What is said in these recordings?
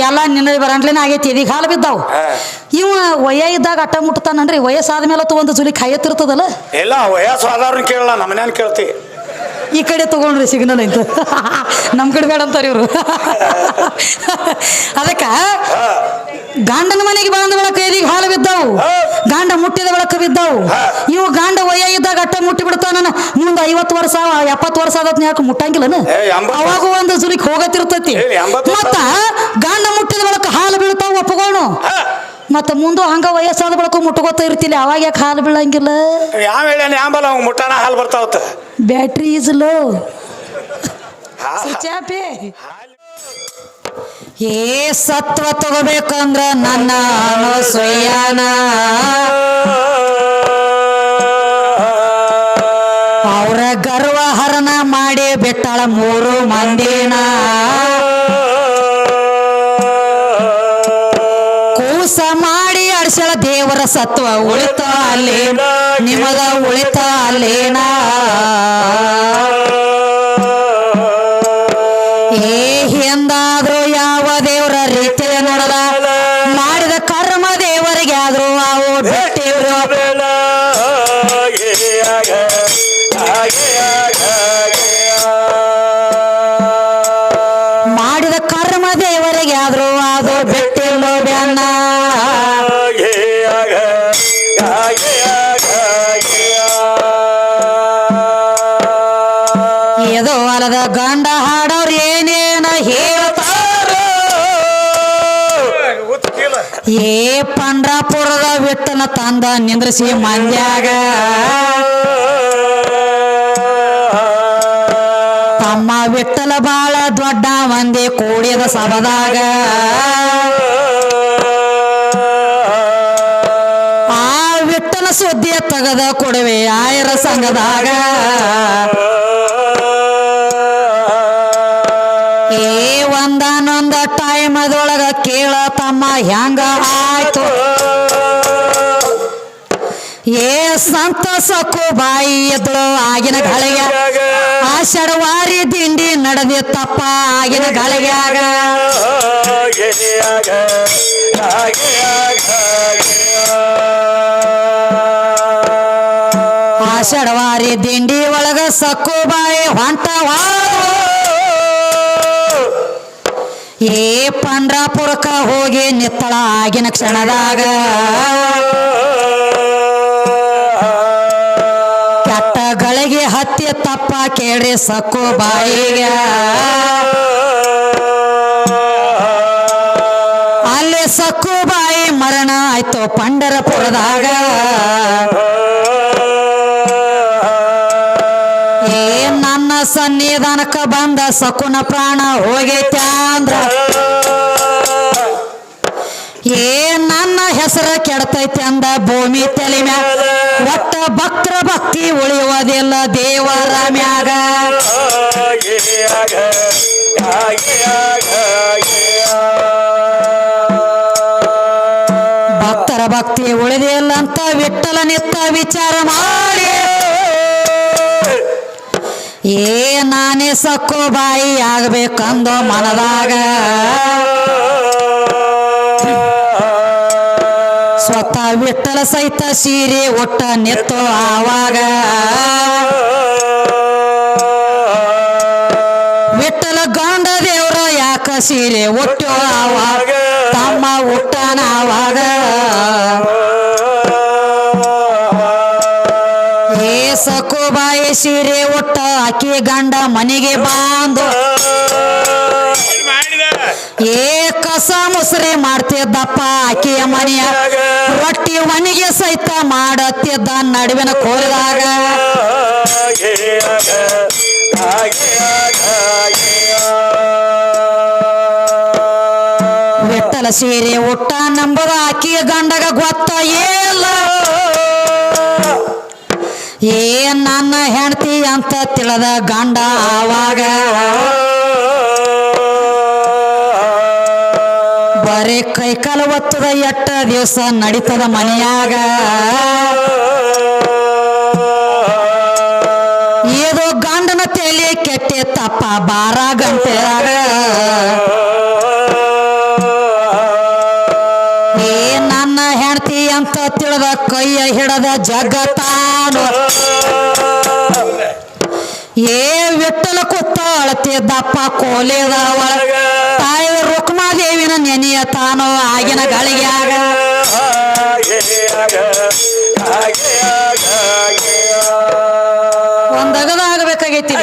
ಎಲ್ಲ ನಿನ್ನ ಬರಂಟ್ಲೇನೆ ಆಗೈತಿ ಇದೀಗ ಹಾಲು ಬಿದ್ದಾವು. ಇವ ವಯ ಇದ್ದಾಗ ಅಟ್ಟ ಮುಟ್ತಾನನ್ರಿ ವಯಸ್ಸಾದ ಮೇಲೆ ಒಂದು ಜುಲಿ ಕಾಯತ್ತಿರ್ತದಲ್ಲ ಎಲ್ಲ ವಯಸ್ಸು ಆದವ್ರನ್ನ ಕೇಳಲ್ಲ ನಮ್ಮನೇನ್ ಕೇಳ್ತಿ. ಈ ಕಡೆ ತಗೊಂಡ್ರಿ ಸಿಗ್ನಲ್ ಅಂತ ನಮ್ಮ ಕಡೆ ಬೇಡ ಅಂತಾರೆ ಇವರು. ಅದಕ್ಕ ಗಾಂಡನ ಮನೆಗೆ ಬಂದ ಬಳಕ ಎದಿಗೆ ಹಾಲು ಬಿದ್ದಾವು. ಗಾಂಡ ಮುಟ್ಟಿದ ಬಳಕ ಬಿದ್ದಾವು. ಇವು ಗಾಂಡ ವಯ ಇದ್ದಾಗ ಅಟ್ಟ ಮುಟ್ಟಿ ಬಿಡ್ತಾನ ಮುಂದೆ ಐವತ್ತು ವರ್ಷ ಎಪ್ಪತ್ತು ವರ್ಷ ಆದತ್ ಯಾಕೆ ಮುಟ್ಟಂಗಿಲ್ಲನ ಅವಾಗ ಒಂದು ಜುಲಿಕ್ ಹೋಗತಿರ್ತೈತಿ ಮತ್ತ ಗಂಡ ಮುಟ್ಟಿದ ಬಳಕ ಹಾಲು ಬೀಳ್ತಾವ ಒಪ್ಪಗೋಣ ಹಾ. ಮತ್ತ ಮುಂದೆ ಹಂಗ ವಯಸ್ಸಾದ ಬಳಕ ಮುಟ್ಕೋತ ಇರ್ತಿಲ್ಲ ಅವಾಗ ಯಾಕೆ ಹಾಲು ಬೀಳಂಗಿಲ್ಲ? ಯಾವ ಹೇಳಿ ಯಾಂಬಲ್ಲ ಅವ್ನು ಮುಟ್ಟಾಣ ಹಾಲು ಬರ್ತಾವತ್ತ? Battery is low. ಚಾಪೆ ಏ. ಸತ್ವ ತಗೋಬೇಕಂದ್ರ ನನ್ನ ಸ್ವಯಾನ ಅವರ ಗರ್ವ ಹರಣ ಮಾಡಿ ಬಿಟ್ಟಾಳ ಮೂರು ಮಂದಿನ. ಕೂಸ ಮಾಡಿ ಅಡ್ಸಳ ದೇವರ ಸತ್ವ ಉಳಿತ ಅಲ್ಲೇನ ನಿಮಗ ಉಳಿತ ಅಲ್ಲೇನ. ಪಂಡ್ರಾಪುರದ ತಾಂದ ನಿಂದ್ರಿಸಿ ಮಂದ್ಯಾಗ ತಮ್ಮ ವಿಠಲ ಬಾಳ ದೊಡ್ಡ ಮಂದಿ ಕೂಡಿದ ಸಭದಾಗ. ಆ ವಿಠಲ ಸುದ್ದಿಯ ತಗದ ಕೊಡವೆ ಆಯರ ಸಂಘದಾಗ. ಏ ಒಂದಾನೊಂದ ಟೈಮದೊಳಗ ಕೇಳ ತಮ್ಮ ಹೆಂಗ ಆಯ್ತು ಏ ಸಂತೋಷ ಸಕ್ಕು ಬಾಯಿ ಎದ್ದಳು ಆಗಿನ ಗಳಿಗೆ ಆಷಾಢವಾರಿ ದಿಂಡಿ ನಡೆದಿತ್ತಪ್ಪ ಆಗಿನ ಗಳಿಗ್ಯಾಗ ಆಷಾಢವಾರಿ ದಿಂಡಿ ಒಳಗ ಸಕ್ಕು ಬಾಯಿ ಹೊಂಟವ ಏ ಪಂಡ್ರಾಪುರಕ್ಕ ಹೋಗಿ ನಿತ್ತಳ ಆಗಿನ ಕ್ಷಣದಾಗ. ಕೇಳ್ರಿ ಸಕ್ಕು ಬಾಯಿಗೆ. ಅಲ್ಲಿ ಸಕ್ಕು ಬಾಯಿ ಮರಣ ಆಯ್ತು ಪಂಡರಪುರದಾಗ. ಏ ನನ್ನ ಸನ್ನಿಧಾನಕ್ಕ ಬಂದ ಸಕುನ ಪ್ರಾಣ ಹೋಗೈತೆ ಅಂದ್ರ. ಏ ನನ್ನ ಹೆಸರು ಕೆಡತೈತಿ ಅಂದ ಭೂಮಿ ತಲೆ ಮ್ಯಾಗ. ಒಟ್ಟ ಭಕ್ತರ ಭಕ್ತಿ ಉಳಿಯುವುದಿಲ್ಲ ದೇವರ ಮ್ಯಾಗ ಭಕ್ತರ ಭಕ್ತಿ ಉಳಿದಿಲ್ಲ ಅಂತ ವಿಠಲ ನಿತ್ತ ವಿಚಾರ ಮಾಡಿ. ಏ ನಾನೇ ಸಕ್ಕು ಬಾಯಿ ಆಗ್ಬೇಕಂದು ಮನದಾಗ. ವಿಠಲ ಸಹಿತ ಸೀರೆ ಒಟ್ಟ ನೆತ್ತೋ ಆವಾಗ. ವಿಠಲ ಗಂಡ ದೇವ್ರ ಯಾಕ ಸೀರೆ ಒಟ್ಟು ಆವಾಗ. ತಮ್ಮ ಹುಟ್ಟನ ಆವಾಗ ಏ ಸಕು ಬಾಯಿ ಸೀರೆ ಒಟ್ಟ ಅಕ್ಕಿ ಗಂಡ ಮನೆಗೆ ಬಾಂದು. ಏ ಕಸ ಮೊಸರಿ ಮಾಡ್ತಿದ್ದಪ್ಪ ಆಕೆಯ ಮನೆಯ ರೊಟ್ಟಿ ಮನೆಗೆ ಸಹಿತ ಮಾಡತ್ತಿದ್ದ ನಡುವಿನ ಕೋಲಿದಾಗ. ವಿಠಲ ಸೀರೆ ಉಟ್ಟ ನಂಬದ ಆಕೆಯ ಗಂಡಗ ಗೊತ್ತ ಏಲ್ಲ ಏ ನನ್ನ ಹೆಂಡತಿ ಅಂತ ತಿಳಿದ ಗಂಡ ಆವಾಗ. ಬರೇ ಕೈಕಾಲ ಒತ್ತದ ಎಟ್ಟ ದಿವಸ ನಡೀತದ ಮನೆಯಾಗ. ಏದೋ ಗಂಡನ ತೇಳಿ ಕೆಟ್ಟೆ ತಪ್ಪ ಬಾರ ಗಂಟೆ ಏ ನನ್ನ ಹೆಂಡತಿ ಅಂತ ತಿಳಿದ ಕೈಯ ಹಿಡದ ಜಗತ್ತಾನು. ಏ ವಿಠಲ ಅಳತೆ ಅಳತಿದ್ದಪ್ಪ ಕೋಲೇದ ಒಳಗ ತಾಯಿ ರುಕ್ಮಾದೇವಿನ ನೆನೆಯ ತಾನು ಆಗಿನ ಗಳಿಗ್ಯಾಗ ಒಂದಗದ ಆಗಬೇಕಾಗೈತಿ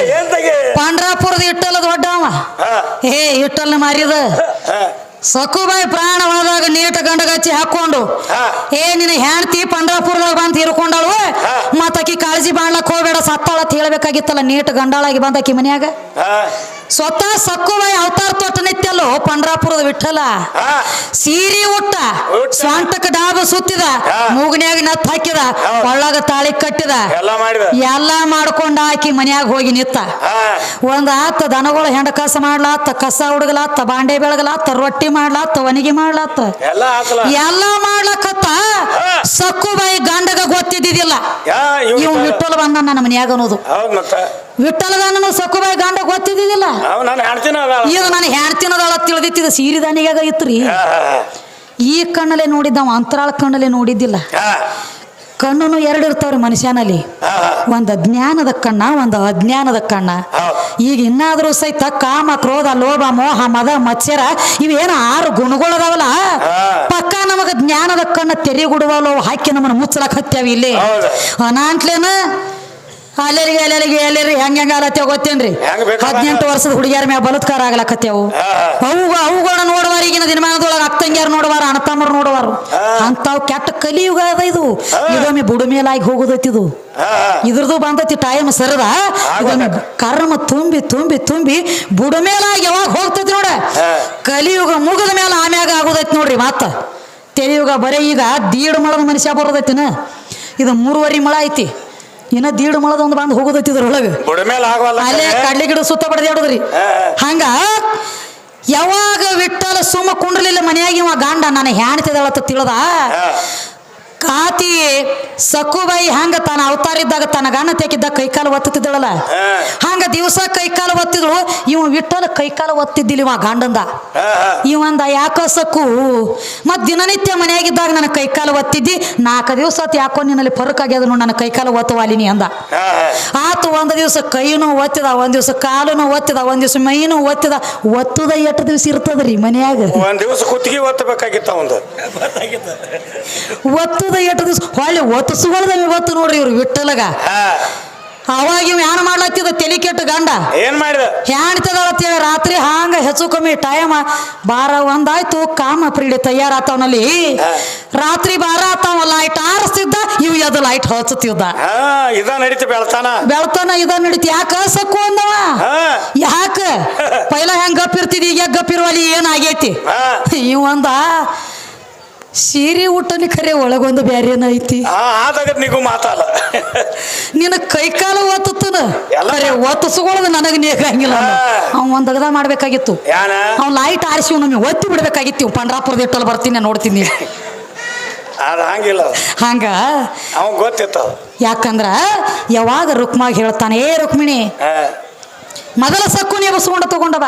ಪಾಂಡ್ರಾಪುರದ ಇಟ್ಟಲ್ಲ ದೊಡ್ಡವ. ಏ ಇಟ್ಟಲ್ನ ಮಾರಿದ. ಸಕುಬಾಯಿ ಪ್ರಾಣ ಒಳದಾಗ ನೀಟ ಗಂಡಗಚ್ಚಿ ಹಾಕೊಂಡು. ಏ ನಿನ್ನ ಹೆಂಡತಿ ಪಂಡ್ರಾಪುರದಾಗ ಬಂದು ಇರ್ಕೊಂಡಳು ಹಾ. ಮತ್ತಾಕಿ ಕಾಳಜಿ ಮಾಡ್ಲಕ್ ಹೋಗ್ಬೇಡ ಸತ್ತಾಳ ಅಂತ ಹೇಳ್ಬೇಕಾಗಿತ್ತಲ್ಲ ನೀಟ ಗಂಡಾಳಾಗಿ ಬಂದಾಕಿ ಮನ್ಯಾಗ? ಸ್ವತಃ ಸಕ್ಕುಬಾಯಿ ಅವತಾರ ತೊಟ್ಟ ನಿತ್ಯಲ್ಲೋ ಪಂಡ್ರಾಪುರದ ವಿಠಲ. ಸೀರಿ ಉಟ್ಟ ಉಟ್ಟ. ಡಾಬ ಸುತ್ತಿದ. ಮೂಗನ್ಯಾಗ ನತ್ ಹಾಕಿದ ಒಳಗ ಒಳ್ಳಾಗ ತಾಳಿ ಕಟ್ಟಿದ. ಎಲ್ಲ ಮಾಡ್ಕೊಂಡ ಆಕಿ ಮನ್ಯಾಗ ಹೋಗಿ ನಿತ್ತ. ಒಂದ್ ಆತ ದನಗಳು ಹೆಂಡ ಕಸ ಮಾಡ್ಲಾತ್ತ ಕಸ ಹುಡುಗಲಾತ್ತ ಬಾಂಡೆ ಬೆಳಗಲಾತ್ತ ರೊಟ್ಟಿ ಮಾಡ್ಲಾತ್ತ ಅವನಿಗೆ ಮಾಡ್ಲಾತ್ತ. ಎಲ್ಲ ಮಾಡ್ಲಕತ್ತ. ಸಕ್ಕುಬಾಯಿ ಗಂಡಗ ಗೊತ್ತಿದ್ದಿದ್ದಿಲ್ಲ. ಇವ್ ವಿಠಲ್ ಬಂದ ನನ್ನ ಮನ್ಯಾಗ ಅನ್ನೋದು. ವಿಠಲ್ ಮತ್ತ. ಸಕ್ಕು ಸಕ್ಕುಬಾಯಿ ಗಂಡ ಗೊತ್ತಿದ್ದಿದ್ದಿಲ್ಲ. ಇದು ನಾನು ಹೆಣ್ತಿನದಾಳ ತಿಳಿದಿತ್ತಿದ ಸೀರಿ ದಾನಿಗಾಗ ಇತ್ರಿ ಈ ಕಣ್ಣಲ್ಲೇ ನೋಡಿದ್ದಾವ ಅಂತರಾಳ ಕಣ್ಣಲ್ಲೇ ನೋಡಿದ್ದಿಲ್ಲ. ಕಣ್ಣು ಎರಡು ಇರ್ತಾವ್ರಿ ಮನುಷ್ಯನಲ್ಲಿ ಒಂದು ಜ್ಞಾನದ ಕಣ್ಣ ಒಂದು ಅಜ್ಞಾನದ ಕಣ್ಣ. ಈಗ ಇನ್ನಾದ್ರೂ ಸಹಿತ ಕಾಮ ಕ್ರೋಧ ಲೋಭ ಮೋಹ ಮದ ಮತ್ಸರ ಇವೇನು ಆರು ಗುಣಗಳದಾವಲ್ಲ? ಅದಾವಲ್ಲ ಪಕ್ಕ ನಮಗ ಜ್ಞಾನದ ಕಣ್ಣ ತೆರೆಗುಡುವಲ್ಲ ಹಾಕಿ ನಮ್ಮನ್ನು ಮುಚ್ಚಲಕ್ ಹತ್ಯಾವ ಇಲ್ಲಿ? ಹೌದು. ಅನಾಂಟ್ಲೇನ ಅಲ್ಲರಿಗೆ ಎಲ್ಲರಿ ಹೆಂಗ ಹೆಂಗ ಆಲತ್ತೇವ ಗೊತ್ತೇನ್ರಿ? ಹೆಂಗ್ ಬೇಕಾ ಹದಿನೆಂಟು ವರ್ಷದ ಹುಡುಗಿಯರ ಮ್ಯಾಗ ಬಲತ್ಕಾರ ಆಗ್ಲಕತ್ತೇವು. ಅವು ಅವುಗಳನ್ನ ನೋಡುವಾರ ಈಗಿನ ದಿನಮಾನದೊಳಗೆ ಅಕ್ಕಂಗ್ಯಾರ ನೋಡುವಾರ ಅಣ್ಣತಮ್ಮರು ನೋಡುವಾರ. ಅಂತಾವ್ ಕೆಟ್ಟ ಕಲಿಯುಗ ಅದ ಇದು. ಇದೊಮ್ಮೆ ಬುಡುಮೇಲಾಗಿ ಹೋಗುದೈತಿ ಇದು. ಇದ್ರದ್ದು ಬಂದತಿ ಟೈಮ್ ಸರದ? ಇದೊಮ್ಮೆ ಕರ್ಮ ತುಂಬಿ ತುಂಬಿ ತುಂಬಿ ಬುಡುಮೇಲಾಗಿ ಯಾವಾಗ ಹೋಗ್ತೈತಿ ನೋಡ? ಕಲಿಯುಗ ಮುಗಿದ ಮೇಲೆ ಆಮ್ಯಾಗ ಆಗುದೈತಿ ನೋಡ್ರಿ ಮಾತ. ತೆಲಿಯುಗ ಬರೀ ಈಗ ದೀಡ್ ಮಳದ ಮನುಷ್ಯ ಬರೋದೈತಿನ? ಇದು ಮೂರುವರಿ ಮಳ ಐತಿ. ಇನ್ನ ದೀಡ್ ಮಳದ ಒಂದು ಬಂದು ಹೋಗುದೈತಿ ಒಳಗ. ಬುಡ ಮೇಲೆ ಆಗವಲ್ಲ ಅಲ್ಲೇ ಕಡ್ಲಿ ಗಿಡ ಸುತ್ತ ಬಡದಿ ಹಾ. ಹಂಗ ಯಾವಾಗ ವಿಟ್ಟಲ ಸುಮ್ಮ ಕುಂಡ್ರಲಿಲ್ಲ ಮನೆಯಾಗಿ ಇವ ಗಂಡ ನಾನು ಹೆಣ್ತಿದಳತ್ತ ತಿಳಿದ. ಕಾತಿ ಸಕುಬೈ ಹಂಗ ತನ್ನ ಅವತಾರ ಇದ್ದಾಗ ತನ್ನ ಗಂಡ ತೆಗಿದ್ದ ಕೈಕಾಲು ಒತ್ತುತ್ತಿದ್ದಳಲ್ಲ? ಹಂಗ ದಿವಸ ಕೈಕಾಲು ಒತ್ತಿದ್ಳು ಇವ್ ವಿಠಲ ಕೈಕಾಲು ಒತ್ತಿದ್ದಿಲ್ಲ ಇವ ಗಂಡಂದ. ಇವಂದ ಯಾಕೋ ಸಕು? ಮತ್ ದಿನನಿತ್ಯ ಮನೆಯಾಗಿದ್ದಾಗ ನನ್ನ ಕೈಕಾಲು ಒತ್ತಿದ್ದಿ ನಾಲ್ಕು ದಿವಸ ಅತ್ ಯಾಕೋ ನಿನ್ನಲ್ಲಿ ಪರಕ್ ಆಗ್ಯದ ನೋಡು ನನ್ನ ಕೈಕಾಲು ಒತ್ತುವಾಲಿನಿ ಅಂದ. ಆತು ಒಂದು ದಿವಸ ಕೈನು ಒತ್ತಿದ ಒಂದ್ ದಿವಸ ಕಾಲುನು ಒತ್ತಿದ ಒಂದ್ ದಿವಸ ಮೈನು ಒತ್ತಿದ. ಒತ್ತುದ ಎಷ್ಟು ದಿವಸ ಇರ್ತದ್ರಿ ಮನೆಯಾಗ? ಒಂದ್ ದಿವಸ ಕುತ್ತಿಗೆ ಒತ್ತಬೇಕಾಗಿತ್ತ ಒಂದು ಒತ್ತುದ ಎಟ್ಟು ದಿವಸ? ಹೊಳ್ಳಿ ಒತ್ತಿಸ್ಕೊಳ್ದ ಇವತ್ತು ನೋಡ್ರಿ ಇವ್ರು ವಿಠಲಗ ಅವಾಗ ಇವ್ ಏನ್ ಮಾಡ್ಲತ್ತಿದ? ತಲಿ ಕೆಟ್ಟು ಗಂಡ. ಏನ್ ಮಾಡಿದ? ಹೇಳಿ ರಾತ್ರಿ ಹಾಂಗ ಹೆಚ್ಚು ಕಮ್ಮಿ ಟೈಮ್ ಬಾರ ಒಂದಾಯ್ತು ಕಾಮ ಪ್ರೀಡಿ ತಯಾರಾತವನಲ್ಲಿ. ರಾತ್ರಿ ಬಾರ ಆತಾವ ಲೈಟ್ ಆರಿಸ್ತಿದ್ದ ಇವ್ ಅದು ಲೈಟ್ ಹಚ್ಚುತ್ತಿದ್ದ ಹಾ ಇದ ನಡೀತಿ ಬೆಳ್ತಾನ. ಬೆಳ್ತಾನ ಇದ ನಡೀತಿ. ಯಾಕ ಸಕ್ಕು ಅಂದವ? ಯಾಕ? ಪೈಲ ಹೆಂಗ್ ಗಪ್ ಇರ್ತಿದಿ ಈಗ ಗಪ್ ಏನ್ ಏನಾಗೈತಿ? ಇವ್ ಇವಂದ ಸೀರೆ ಊಟನಿ ಖರೆ ಒಳಗೊಂದು ಬ್ಯಾರೇನ ಐತಿ? ಆದಾಗ ನಿಗೂ ಮಾತಲ್ಲ ನಿನ್ನ ಕೈಕಾಲ ಒತ್ತುತ್ತನ ಎಲ್ಲ ಖರೆ ಒತ್ತಿಸ್ಕೊಳ್ಳೋದು ನನಗೆ ನೇಗಂಗಿಲ್ಲ. ಅವ್ ಒಂದ್ ಅಗದ ಮಾಡ್ಬೇಕಾಗಿತ್ತು. ಅವ್ ಲೈಟ್ ಆರಿಸಿ ನಮಗೆ ಒತ್ತಿ ಬಿಡ್ಬೇಕಾಗಿತ್ತು. ಪಂಡ್ರಾಪುರದ ಇಟ್ಟಲ್ಲಿ ಬರ್ತೀನಿ ನೋಡ್ತೀನಿ. ಅದ ಹಂಗಿಲ್ಲ ಅದು. ಹಂಗ? ಗೊತ್ತಿತ್ತು ಗೊತ್ತಿತ್ತ ಯಾಕಂದ್ರ ಯಾವಾಗ ರುಕ್ಮಾಗಿ ಹೇಳ್ತಾನೆ ಏ ರುಕ್ಮಿಣಿ. ಮೊದಲ ಸಕ್ಕು ನೀವು ಸುಗೊಂಡ ತಗೊಂಡವ?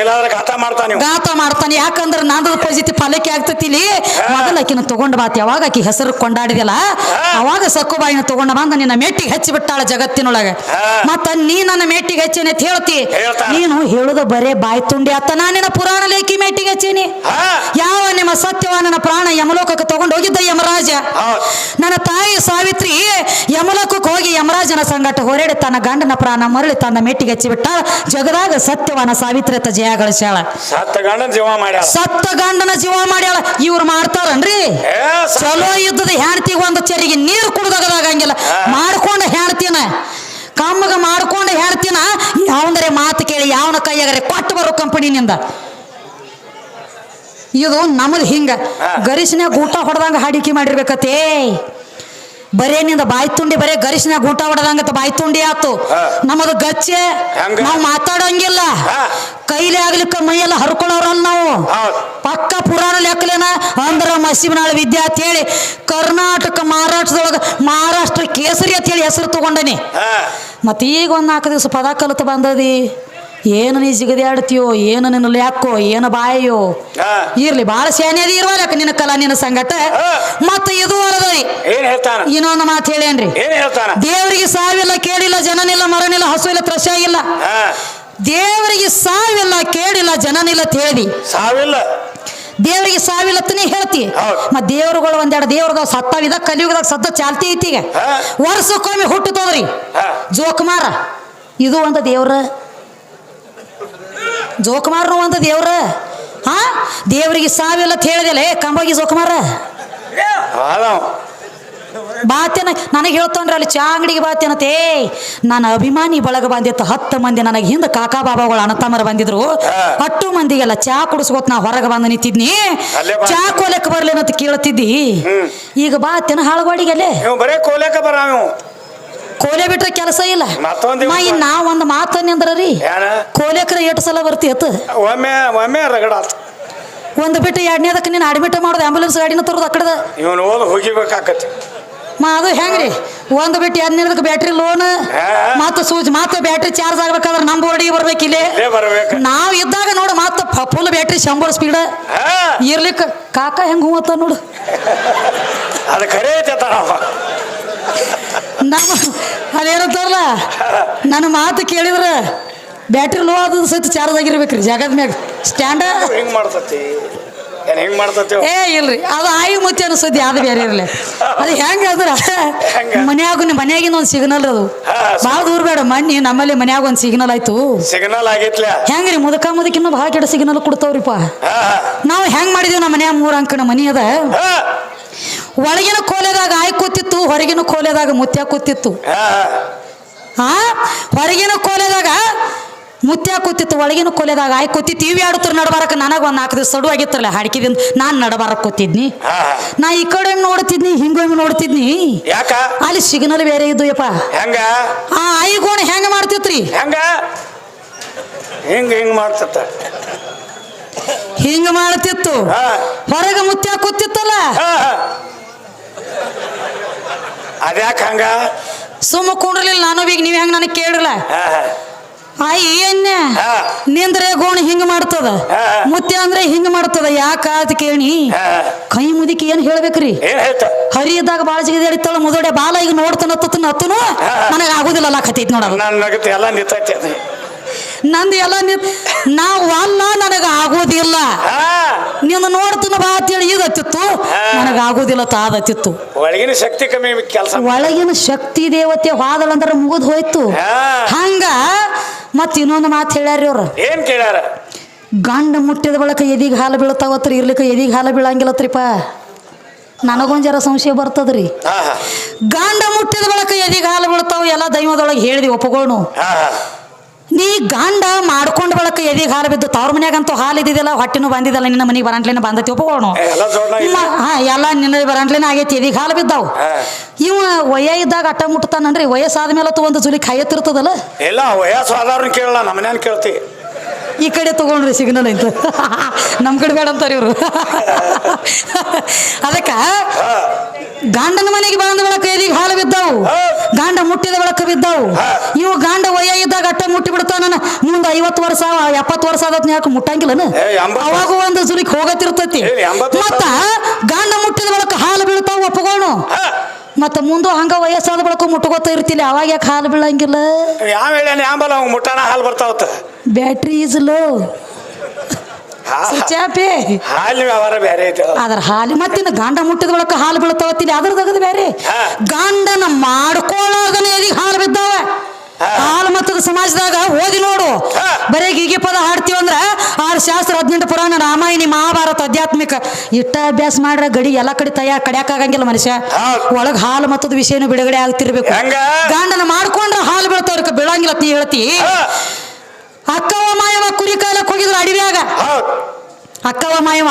ಇಲ್ಲಾಂದ್ರೆ ಗಾತ ಮಾಡ್ತಾನ ಗಾತ ಮಾಡ್ತಾನೆ. ಯಾಕಂದ್ರ ನಂದು ಪಜಿತಿ ಫಲಕ್ಕೆ ಆಗ್ತತಿ ಇಲ್ಲಿ ಮೊದಲ ಆಕಿನ ತಗೊಂಡ ಬಾತ್. ಯಾವಾಗ ಆಕಿ ಹೆಸರು ಕೊಂಡಾಡಿದಲ್ಲ ಅವಾಗ ಸಕ್ಕು ಬಾಯಿನ ತಗೊಂಡ ಬಂದ ನಿನ್ನ ಮೇಟಿಗೆ ಹಚ್ಚಿ ಬಿಟ್ಟಾಳ ಜಗತ್ತಿನೊಳಗ. ಮತ್ತ ನೀ ನನ್ನ ಮೇಟಿಗೆ ಹಚ್ಚೇನೆ ಅಂತ ಹೇಳ್ತಿ. ನೀನು ಹೇಳುದ ಬರೇ ಬಾಯಿ ತುಂಡಿ ಅತ್ತ ನಾನಿನ ಪುರಾಣ ಲೇಖಿ ಮೇಟಿಗೆ ಹಚ್ಚೀನಿ. ಯಾವ ನಿಮ್ಮ ಸತ್ಯವಾನನ ಪ್ರಾಣ ಯಮಲೋಕಕ್ಕೆ ತಗೊಂಡು ಹೋಗಿದ್ದ ಯಮರಾಜ? ನನ್ನ ತಾಯಿ ಸಾವಿತ್ರಿ ಯಮಲೋಕಕ್ಕೆ ಹೋಗಿ ಯಮರಾಜನ ಸಂಗಟ ಹೊರಡಿ ತನ್ನ ಗಂಡನ ಪ್ರಾಣ ಮರಳಿ ತನ್ನ ಮೆಟ್ಟಿಗೆ ಹಚ್ಚಿಬಿಟ್ಟ ಜಗದಾಗ ಸತ್ಯವನ ಸಾವಿತ್ರಿ ಅತ್ತ ಜಯ ಗಳಿಸ್ಯಾಳ ಸತ್ತ ಗಂಡನ ಜೀವ ಮಾಡ್ಯಾಳ. ಸತ್ತ ಗಂಡನ ಜೀವ ಮಾಡ್ಯಾಳ. ಇವ್ರು ಮಾಡ್ತಾರನ್ರಿ? ಚಲೋ ಯುದ್ಧದ ಹೆಣ್ತಿಗೆ ಒಂದು ಚೆರಿಗೆ ನೀರು ಕುಡ್ದಾಗದಾಗಂಗಿಲ್ಲ. ಮಾಡ್ಕೊಂಡ ಹೆಣ್ತಿನ. ಕಮ್ಮಗ ಮಾಡ್ಕೊಂಡ ಹೆಣ್ತಿನ ಯಾವಂದರೆ ಮಾತು ಕೇಳಿ ಯಾವನ ಕೈಯಾಗರೆ ಕೊಟ್ಟು ಬರೋ ಕಂಪನಿನಿಂದ. ಇದು ನಮ್ದು ಹಿಂಗ. ಗರಿಸಿನ ಊಟ ಹೊಡೆದಂಗ ಹಾಡಿಕೆ ಮಾಡಿರ್ಬೇಕತ್ತೇ. ಬರೇ ನಿಂದ ಬಾಯಿ ತುಂಡಿ ಬರೇ ಗರಿಷ್ನ್ಯಾಗ ಊಟ ಬಾಯಿ ತುಂಡಿ ಆತು. ನಮ್ಮದು ಗಚ್ಚೆ? ನಾವು ಮಾತಾಡಂಗಿಲ್ಲ. ಕೈಲಿ ಆಗ್ಲಿಕ್ಕೆ ಮೈಯೆಲ್ಲ ಹರ್ಕೊಳ್ಳೋರಲ್ಲ ನಾವು. ಪಕ್ಕ ಪುರಾಣ ಲೆಕ್ಕಲೇನ ಅಂದ್ರ ಮಸೀಬನಾಳ ವಿದ್ಯೆ ಅಂತ ಹೇಳಿ ಕರ್ನಾಟಕ ಮಹಾರಾಷ್ಟ್ರದೊಳಗ ಮಹಾರಾಷ್ಟ್ರ ಕೇಸರಿ ಅಂತ ಹೇಳಿ ಹೆಸರು ತಗೊಂಡನಿ ಮತ್ತೆ ಈಗ ಒಂದು ನಾಲ್ಕು ದಿವಸ ಪದ ಕಲಿತು ಬಂದದಿ ಏನು ನೀ ಜಿಗದ್ಯಾಡ್ತೀಯೋ ಏನು ನಿನ್ನ ಲ್ಯಾಕೋ ಏನು ಬಾಯೋ ಇರ್ಲಿ ಬಾಳ ಶಾನ್ಯದಿ ಇರುವ ನಿನ್ನ ಕಲ ನಿನ್ನ ಸಂಗಟ? ಮತ್ತೆ ಇದು ಅಲ್ಲದರಿ ಏನ್ ಹೇಳ್ತಾನ? ಇನ್ನೊಂದು ಮಾತು ಹೇಳೇನ್ರಿ? ಏನ್ ಹೇಳ್ತಾನ? ದೇವರಿಗೆ ಸಾವಿಲ್ಲ ಕೇಳಿಲ್ಲ ಜನನಿಲ್ಲ ಮರನಿಲ್ಲ ಹಸು ಇಲ್ಲ ತ್ರಶ ಇಲ್ಲ. ದೇವರಿಗೆ ಸಾವಿಲ್ಲ ಕೇಳಿಲ್ಲ ಜನನಿಲ್ಲ ತೇಳಿ ಸಾವಿಲ್ಲ. ದೇವರಿಗೆ ಸಾವಿಲ್ಲ ನೀ ಹೇಳ್ತಿ. ಮತ್ತ ಮತ್ ದೇವರುಗಳು ಒಂದೆರಡು ದೇವ್ರದಾವ್ ಸತ್ತಾವಿದ ಕಲಿಯುಗದಾಗ ಸತ್ತ ಚಾಲ್ತಿ ಐತಿ ಈಗ. ವರ್ಷಕ್ಕೊಮ್ಮೆ ಹುಟ್ಟುತ್ತದ್ರಿ ಹಾ. ಜೋಕುಮಾರ ಇದು ಒಂದು ದೇವ್ರ ಜೋಕುಮಾರನು ಒಂದು ದೇವ್ರ? ಹಾ ದೇವರಿಗೆ ಸಾವೆಲ್ಲ ಅಂತ ಹೇಳಿದೆಲ್ಲ ಏ ಕಂಬೋಗಿ ಜೋಕುಮಾರ ಬಾತೇನ ನನಗೆ ಹೇಳ್ತಾನ್ರಿ ಅಲ್ಲಿ ಚಾ ಅಂಗಡಿಗೆ ಬಾತೇನತೆ ನನ್ನ ಅಭಿಮಾನಿ ಬಳಗ ಬಂದಿತ್ತು ಹತ್ತು ಮಂದಿ ನನಗೆ ಹಿಂದೆ ಕಾಕಾ ಬಾಬಾಗಳು ಅಣ್ಣತಮ್ಮರ ಬಂದಿದ್ರು. ಅಟ್ಟು ಮಂದಿಗೆಲ್ಲ ಚಾ ಕುಡಿಸ್ಕೊತ್ ನಾ ಹೊರಗೆ ಬಂದು ನಿಂತಿದ್ನಿ. ಚಾ ಕೋಲಕ್ಕೆ ಬರ್ಲೇನಂತ ಕೇಳ್ತಿದ್ದಿ. ಈಗ ಬಾತೇನ ಹಾಳುಗಾಡಿಗೆ ಅಲ್ಲೇ. ಬರೇ ಕೋಲಕ್ಕೆ ಬರ ಕೋಲೆ ಬಿಟ್ರೆ ಕೆಲಸ ಇಲ್ಲ. ಮತ್ತೊಂದ್ ಮಾ ಇನ್ ನಾ ಒಂದು ರೀ. ಏನ ಕೋಲೆಕ್ರ ಎಷ್ಟು ಸಲ ಬರ್ತಿತ್ತು ಒಮ್ಮೆ ಒಮ್ಮೆ ರಗಡಾತ ಒಂದು ಬಿಟ್ಟು ಎರಡನೇದಕ್ಕೆ ನೀನು ಅಡ್ಮಿಟ್ ಮಾಡೋದು ಆಂಬುಲೆನ್ಸ್ ಗಾಡಿನ ತರೋದು ಅಕ್ಕಡದ? ಇವನು ಓದ್ ಹೋಗಿಬೇಕಾಕತಿ ಮಾ ಅದು ಹೆಂಗ್ರಿ? ಒಂದು ಬಿಟ್ಟು ಎರಡನೇದಕ್ಕೆ ಬ್ಯಾಟ್ರಿ ಲೋನ್ ಮತ್ತು ಸೂಜ್ ಮತ್ತೆ ಬ್ಯಾಟ್ರಿ ಚಾರ್ಜ್ ಆಗ್ಬೇಕಾದ್ರೆ ನಮ್ಮ ಬೋರ್ಡಿಗೆ ಬರ್ಬೇಕಿಲ್ಲೇ ಇಲ್ಲೇ. ಬರ್ಬೇಕು. ನಾವು ಇದ್ದಾಗ ನೋಡು ಮತ್ತೆ ಫುಲ್ ಬ್ಯಾಟ್ರಿ ಶಂಬರ್ ಸ್ಪೀಡ್ ಇರ್ಲಿಕ್ಕೆ ಇರ್ಲಿಕ್ಕ ಕಾಕ ಹೆಂಗ್ ಹೂವತ್ತ ನೋಡು. ಅದು ಖರೆ ಐತೆ ತಾವ ನಮ್ಮ ಅದೇನಂತಾರಲ್ಲ ನನ್ನ ಮಾತು ಕೇಳಿದ್ರೆ ಬ್ಯಾಟ್ರಿ ಲೋ ಆದ ಸಹಿತ ಚಾರ್ಜ್ ಆಗಿರ್ಬೇಕ್ರಿ ಜಾಗದ ಮ್ಯಾಗ. ಸ್ಟ್ಯಾಂಡ ಹೆಂಗ್ ಮಾಡ್ತತಿ? ಹೆಂಗ್ ಮಾಡ್ತತಿ ಏ ಇಲ್ರಿ. ಅದು ಆಯಿ ಮುತ್ತಿ ಅನಿಸ್ತದೆ ಯಾವ್ದು ಬೇರೆ ಇರಲಿ. ಅದು ಹೆಂಗ ಅದ್ರ? ಮನ್ಯಾಗ ಮನ್ಯಾಗಿನ ಒಂದು ಸಿಗ್ನಲ್ ಅದು. ಭಾಳ ದೂರ ಬೇಡ ಮಣ್ಣಿ ನಮ್ಮಲ್ಲಿ ಮನ್ಯಾಗ ಒಂದು ಸಿಗ್ನಲ್ ಆಯ್ತು. ಸಿಗ್ನಲ್ ಆಗೈತ್ಲ? ಹೆಂಗ್ರಿ ಮುದಕ ಮುದಕಿನ್ನ ಭಾಳ ಕೆಟ್ಟ ಸಿಗ್ನಲ್ ಕೊಡ್ತಾವ್ರಿಪ್ಪ. ನಾವು ಹೆಂಗ್ ಮಾಡಿದೀವಿ ನಮ್ಮ ಮನ್ಯಾಗ ಮೂರು ಅಂಕಣ ಮನಿ ಅದ. ಒಳಗಿನ ಕೋಲೆದಾಗ ಆಯ್ ಕೂತಿತ್ತು ಹೊರಗಿನ ಕೋಲೆದಾಗ ಮುತ್ಯ ಕೂತಿತ್ತು. ಹಾ ಹೊರಗಿನ ಕೋಲೆದಾಗ ಮುತ್ಯ ಕೂತಿತ್ತು ಒಳಗಿನ ಕೋಲೆದಾಗ ಆಯ್ ಕೂತಿತ್ತು. ಇವು ಆಡುತ್ತರ ನಡಬಾರಕ ನನಗೆ ಒಂದು ನಾಲ್ಕು ದಿವಸ ಸಡು ಆಗಿತ್ತಲ್ಲ ಹಾಡ್ಕಿದಿಂದ ನಾನು ನಡಬಾರಕ್ ಕೂತಿದ್ನಿ. ನಾ ಈ ಕಡೆ ನೋಡ್ತಿದ್ನಿ ಹಿಂಗೊಮ್ಮೆ ನೋಡ್ತಿದ್ನಿ. ಅಲ್ಲಿ ಸಿಗ್ನಲ್ ಬೇರೆ ಇದ್ದು ಯಪ್ಪ. ಆ ಆಯಿಗೋಣ ಹೆಂಗ ಮಾಡ್ತಿತ್ರಿ? ಹೆಂಗ? ಹಿಂಗ ಹಿಂಗ್ ಮಾಡ್ತತ್ತ. ಹಿಂಗ ಮಾಡ್ತಿತ್ತು. ಹೊರಗೆ ಮುತ್ಯ ಕೂತಿತ್ತಲ್ಲ? ಅದ್ಯಾಕ ಹಂಗ? ಸುಮ್ಮ ಕುಂಡ್ರಲಿಲ್ಲ ನಾನು ಈಗ ನೀವು ಹೆಂಗ ನನಗೆ ಕೇಳ್ರಲ್ಲ? ಆಯಿ ಏನ್ಯ ನಿಂದ್ರೆ ಗೋಣ ಹಿಂಗ ಮಾಡ್ತದ? ಮುತ್ತೆ ಅಂದ್ರೆ ಹಿಂಗ ಮಾಡ್ತದ? ಯಾಕ ಅಂತ ಕೇಳಿ? ಕೈ ಮುದುಕಿ ಏನ್ ಹೇಳ್ಬೇಕ್ರಿ? ಏನ್ ಹೇಳ್ತ? ಹರಿ ಇದ್ದಾಗ ಬಾಳ ಜಿಗಿದ ಹಿಡಿತಾಳ ಮುದೋಡೆ ಬಾಲ ಈಗ ನೋಡ್ತಾನ ಹತ್ತನ ಹತ್ತನು ಹಾ. ನನಗೆ ಆಗುದಿಲ್ಲ ಅಲ್ಲಕತ್ತೈತಿ ನೋಡಲ್ಲ ನನ್ನ ಎಲ್ಲ ನಂದು ಎಲ್ಲ ನಿ ನಾವು ಅಲ್ಲ ನನಗ ಆಗೋದಿಲ್ಲ. ಹಾ. ನೀನು ನೋಡ್ತಾನ ಬಾ ಅಂತೇಳಿ ಹಾ. ನನಗ ಆಗೋದಿಲ್ಲ ತಾದತ್ತಿತ್ತು ಒಳಗಿನ ಶಕ್ತಿ ಕಮ್ಮಿ ಕೆಲಸ ಒಳಗಿನ ಶಕ್ತಿ ದೇವತೆ ಹಾದಳಂದ್ರೆ ಮುಗಿದ್ ಹೋಯ್ತು. ಹಂಗ ಮತ್ ಇನ್ನೊಂದು ಮಾತು ಹೇಳ್ಯಾರ ಇವ್ರು. ಏನ್ ಕೇಳ್ಯಾರ? ಗಂಡ ಮುಟ್ಟಿದ ಬಳಕ ಎದಿಗೆ ಹಾಲು ಬೀಳ್ತಾವತ್ರಿ ಇರ್ಲಿಕ್ಕೆ ಎದಿಗೆ ಹಾಲು ಬೀಳಂಗಿಲ್ಲತ್ರಿಪ್ಪ ನನಗೊಂದು ಜರ ಸಂಶಯ ಬರ್ತದ್ರಿ. ಗಂಡ ಮುಟ್ಟಿದ ಬಳಕ ಎದಿಗೆ ಹಾಲು ಬೀಳ್ತಾವ ಎಲ್ಲ ದೈವದೊಳಗೆ ಹೇಳಿದಿ ಒಪ್ಪಗೋಣು ನೀ ಗಂಡ ಮಾಡ್ಕೊಂಡ್ ಬಳಕ ಎದಿಗೆ ಹಾಲು ಬಿದ್ದು ತವ್ರ ಮನ್ಯಾಗಂತೂ ಹಾಲು ಇದ್ದಿದ್ದಿಲ್ಲ ಹೊಟ್ಟಿನೂ ಬಂದಿದ್ದಲ್ಲ ನಿನ್ನ ಮನೆಗೆ ಬರಂಟ್ಲೇನ ಬಂದತಿ ಒಪ್ಪಿಕೊಳ್ಳೋಣ ಹಾ ಎಲ್ಲ ನಿನ್ನ ಬರಂಟ್ಲೇನ ಆಗೈತಿ ಎದಿಗೆ ಹಾಲು ಬಿದ್ದಾವು. ಇವ ವಯ ಇದ್ದಾಗ ಅಟ್ಟ ಮುಟ್ತಾನನ್ರಿ ವಯಸ್ಸಾದ ಮೇಲೆ ಒಂದು ಜುಲಿ ಕಾಯತ್ತಿರ್ತದಲ್ಲ ಎಲ್ಲ ವಯಸ್ಸು ಆದವ್ರನ್ನ ಕೇಳಲ್ಲ ನಮ್ಮನೇನ್ ಕೇಳ್ತಿ. ಈ ಕಡೆ ತಗೊಂಡ್ರಿ ಸಿಗ್ನಲ್ ಅಂತ ನಮ್ಮ ಕಡೆ ಬೇಡ ಅಂತಾರೆ ಇವರು. ಅದಕ್ಕ ಗಂಡನ ಮನೆಗೆ ಬಂದ ಬಳಕ ಎದಿಗೆ ಹಾಲು ಬಿದ್ದವು ಗಾಂಡ ಮುಟ್ಟಿದ ಬಳಕ ಬಿದ್ದವು. ಇವು ಗಾಂಡ ವಯ ಇದ್ದಾಗ ಅಟ್ಟ ಮುಟ್ಟಿ ಬಿಡ್ತಾನ ಮುಂದೆ ಐವತ್ತು ವರ್ಷ ಎಪ್ಪತ್ತು ವರ್ಷ ಆದತ್ ಯಾಕೆ ಮುಟ್ಟಂಗಿಲ್ಲನ? ಅವಾಗ ಒಂದು ಜುಲಿಕ್ ಹೋಗತಿರ್ತತಿ ಮತ್ತ ಗಾಂಡ ಮುಟ್ಟಿದ ಬಳಕ ಹಾಲು ಬೀಳ್ತಾವ ಒಪ್ಪಗೋಣ ಮತ್ತ ಮುಂದೆ ಹಂಗ ವಯಸ್ಸಾದ ಬಳಕ ಮುಟ್ಕೋತ ಇರ್ತಿಲ್ಲ ಅವಾಗ ಯಾಕೆ ಹಾಲು ಬೀಳಂಗಿಲ್ಲ? ಯಾವ ಹೇಳ ಯಾಂಬಲ್ಲ ಅವ್ ಮುಟ್ಟಾನ ಹಾಲು ಬರ್ತಾವತ್ತ? ಬ್ಯಾಟ್ರಿ ಇಸ್ ಲೋ ಚಾಪೆ ಹಾಲು ವ್ಯವಹಾರ ಬೇರೆ ಐತೆ. ಅದು. ಅದ್ರ ಹಾಲು ಮತ್ತಿನ ಗಂಡ ಮುಟ್ಟಿದ ಒಳಕ ಹಾಲು ಬೀಳ್ತಾವತ್ತಿಲ್ಲ ಅದ್ರ ತಗದು ಬೇರೆ. ಗಾಂಡನ ಮಾಡ್ಕೊಳ್ಳೋದನ್ನ ಎದಿಗೆ ಹಾಲು ಬಿದ್ದಾವ. ಹಾಲು ಮತ್ತದ ಸಮಾಜದಾಗ ಓದಿ ನೋಡು. ಬರೀ ಗೀಗೆ ಪದ ಹಾಡ್ತೀವಿ ಅಂದ್ರ ಆರು ಶಾಸ್ತ್ರ ಹದಿನೆಂಟು ಪುರಾಣ ರಾಮಾಯಣಿ ಮಹಾಭಾರತ ಆಧ್ಯಾತ್ಮಿಕ ಇಟ್ಟ ಅಭ್ಯಾಸ ಮಾಡ್ರ ಗಡಿ ಎಲ್ಲ ಕಡೆ ತಯ ಕಡ್ಯಾಕಾಗಂಗಿಲ್ಲ ಮನುಷ್ಯ. ಒಳಗ ಹಾಲು ಮತ್ತದ ವಿಷಯನು ಬಿಡುಗಡೆ ಆಗ್ತಿರ್ಬೇಕು. ಗಾಂಡನ ಮಾಡ್ಕೊಂಡ್ರ ಹಾಲು ಬೀಳ್ತಾವ್ರಕ ಬೀಳಂಗಿಲ್ಲ ನೀ ಹೇಳ್ತಿ. ಅಕ್ಕವ ಮಾಯವ ಕುರಿ ಹೋಗಿದ್ರ ಅಡವ್ಯಾಗ? ಅಕ್ಕವ ಮಾಯವ.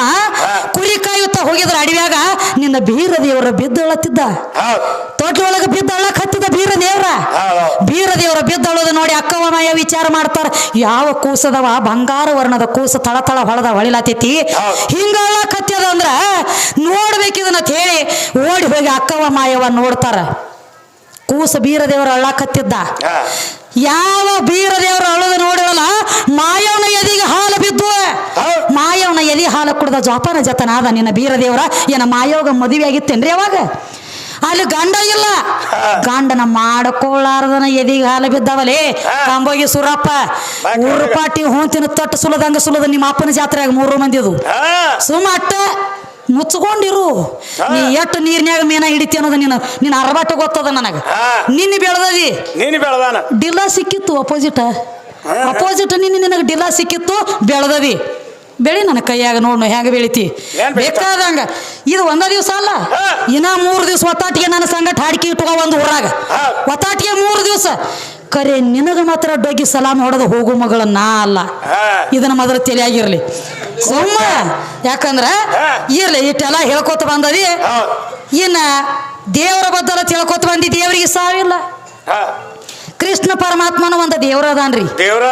ಕುರಿ ಕಾಯುತ್ತ ಹೋಗಿದ್ರ ಅಡವ್ಯಾಗ ನಿನ್ನ ಬೀರ ದೇವರ ಬಿದ್ದಳತ್ತಿದ್ದ ತೋಟದೊಳಗ ಬಿದ್ದಳಕ್ ಹತ್ತಿದ ಬೀರ ದೇವ್ರ ಬೀರ ದೇವರ ಬಿದ್ದಳೋದು ನೋಡಿ ಅಕ್ಕವ ಮಾಯ ವಿಚಾರ ಮಾಡ್ತಾರ ಯಾವ ಕೂಸದವ? ಬಂಗಾರ ವರ್ಣದ ಕೂಸ ತಳ ತಳ ಹೊಳದ ಹೊಳಿಲಾತೈತಿ ಹಿಂಗಳ ಕತ್ತದ ಅಂದ್ರ ನೋಡ್ಬೇಕಿದನ್ನ ಹೇಳಿ ಓಡಿ ಹೋಗಿ ಅಕ್ಕವ ಮಾಯವ ನೋಡ್ತಾರ. ಕೂಸ ಬೀರ ದೇವರ ಅಳ್ಳಾಕತ್ತಿದ್ದ ಯಾವ ಬೀರ ದೇವರ ಅಳುದು ನೋಡಿರಲ್ಲ ಮಾಯವನ ಎದಿಗೆ ಹಾಲು ಬಿದ್ದು ಹೌದ್. ಮಾಯವನ ಕುಡ್ದ ಜೋಪಾನ ಜತನ ಆದ ನಿನ್ನ ಬೀರದೇವರ ಏನ ಮಾಯೋಗ ಮದುವೆ ಆಗಿತ್ತೇನ್ರಿ ಅವಾಗ? ಅಲ್ಲಿ ಗಂಡ ಇಲ್ಲ. ಗಂಡನ ಮಾಡಿಕೊಳ್ಳಾರದನ ಎದಿಗೆ ಹಾಲು ಬಿದ್ದವಲೇ. ಕಾಂಬೋಗಿ ಸುರಪ್ಪ ಮೂರು ಪಾಟಿ ಹೊಂತಿನ ತಟ್ಟು ಸುಲದಂಗ ಸುಲದ ನಿಮ್ಮ ಅಪ್ಪನ ಜಾತ್ರೆಯಾಗ ಮೂರು ಮಂದಿದು ಅದು ಸುಮ್ಮ ಅಟ್ಟ ಮುಚ್ಕೊಂಡಿರು. ನೀ ಎಷ್ಟು ನೀರ್ನ್ಯಾಗ ಮೀನ ಹಿಡಿತಿ ಅನ್ನೋದು ನಿನ್ನ ನಿನ್ನ ಅರ್ಬಾಟ ಗೊತ್ತದ ನನಗ. ನಿನ್ನ ನಿನ್ನೆ ಬೆಳೆದದಿ. ನೀನು ಬೆಳದಾನ. ಡಿಲ್ಲ ಸಿಕ್ಕಿತ್ತು ಅಪೋಸಿಟ್ ಅಪೋಸಿಟ್ ನಿನ್ನ ನಿನಗೆ ಡಿಲ್ಲ ಸಿಕ್ಕಿತ್ತು ಬೆಳೆದದಿ. ಬೆಳಿ ನನ್ನ ಕೈಯಾಗ ನೋಡು ಹೆಂಗ ಬೆಳಿತಿ? ಬೇಕಾದಂಗ. ಇದು ಒಂದ ದಿವಸ ಅಲ್ಲ. ಇನ್ನ ಮೂರು ದಿವಸ ಒತ್ತಾಟಿಗೆ ನನ್ನ ಸಂಗಟ ಹಾಡಿಕೆ ಇಟ್ಕೊ ಒಂದು ಊರಾಗ. ಒತ್ತಾಟಿಗೆ ಮೂರು ದಿವಸ. ಕರೆ ನಿನಗ ಮಾತ್ರ ಡೊಗ್ಗಿ ಸಲಾಮ್ ಹೊಡೆದು ಹೋಗು ಮಗಳ ನಾ ಅಲ್ಲ. ಇದನ್ನ ಮೊದಲು ತಲೆಯಾಗಿರ್ಲಿ. ಸುಮ್ಮ ಯಾಕಂದ್ರ. ಇರ್ಲಿ ಇಟ್ಟೆಲ್ಲ ಹೇಳ್ಕೊತ ಬಂದದಿ. ಇನ್ನ ದೇವರ ಬದ್ದಲ ತಿಳ್ಕೊತ ಬಂದಿ ದೇವರಿಗೆ ಸಾವಿಲ್ಲ. ಕೃಷ್ಣ ಪರಮಾತ್ಮನ ಒಂದು ದೇವರದಾನ್ರಿ ದೇವ್ರ